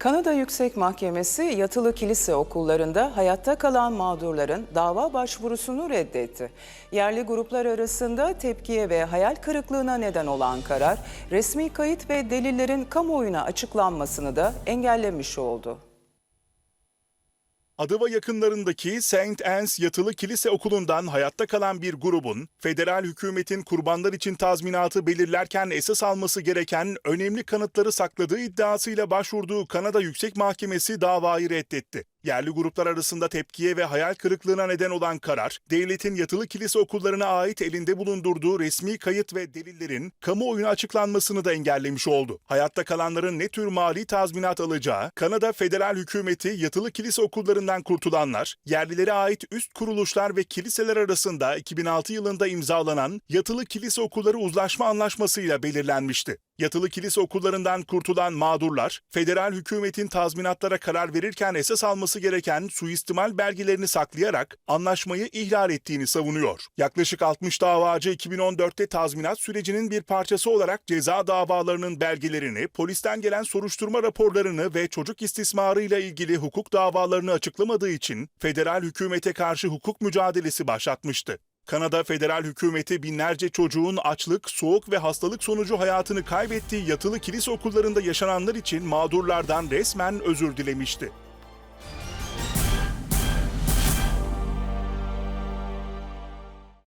Kanada Yüksek Mahkemesi yatılı kilise okullarında hayatta kalan mağdurların dava başvurusunu reddetti. Yerli gruplar arasında tepkiye ve hayal kırıklığına neden olan karar, resmi kayıt ve delillerin kamuoyuna açıklanmasını da engellemiş oldu. Adıva yakınlarındaki St. Anne's Yatılı Kilise Okulu'ndan hayatta kalan bir grubun, federal hükümetin kurbanlar için tazminatı belirlerken esas alması gereken önemli kanıtları sakladığı iddiasıyla başvurduğu Kanada Yüksek Mahkemesi davayı reddetti. Yerli gruplar arasında tepkiye ve hayal kırıklığına neden olan karar, devletin yatılı kilise okullarına ait elinde bulundurduğu resmi kayıt ve delillerin kamuoyuna açıklanmasını da engellemiş oldu. Hayatta kalanların ne tür mali tazminat alacağı, Kanada federal hükümeti yatılı kilise okullarından kurtulanlar, yerlilere ait üst kuruluşlar ve kiliseler arasında 2006 yılında imzalanan Yatılı Kilise Okulları Uzlaşma Anlaşması'yla belirlenmişti. Yatılı kilise okullarından kurtulan mağdurlar, federal hükümetin tazminatlara karar verirken esas alması gereken suistimal belgelerini saklayarak anlaşmayı ihlal ettiğini savunuyor. Yaklaşık 60 davacı 2014'te tazminat sürecinin bir parçası olarak ceza davalarının belgelerini, polisten gelen soruşturma raporlarını ve çocuk istismarıyla ilgili hukuk davalarını açıklamadığı için federal hükümete karşı hukuk mücadelesi başlatmıştı. Kanada federal hükümeti binlerce çocuğun açlık, soğuk ve hastalık sonucu hayatını kaybettiği yatılı kilise okullarında yaşananlar için mağdurlardan resmen özür dilemişti.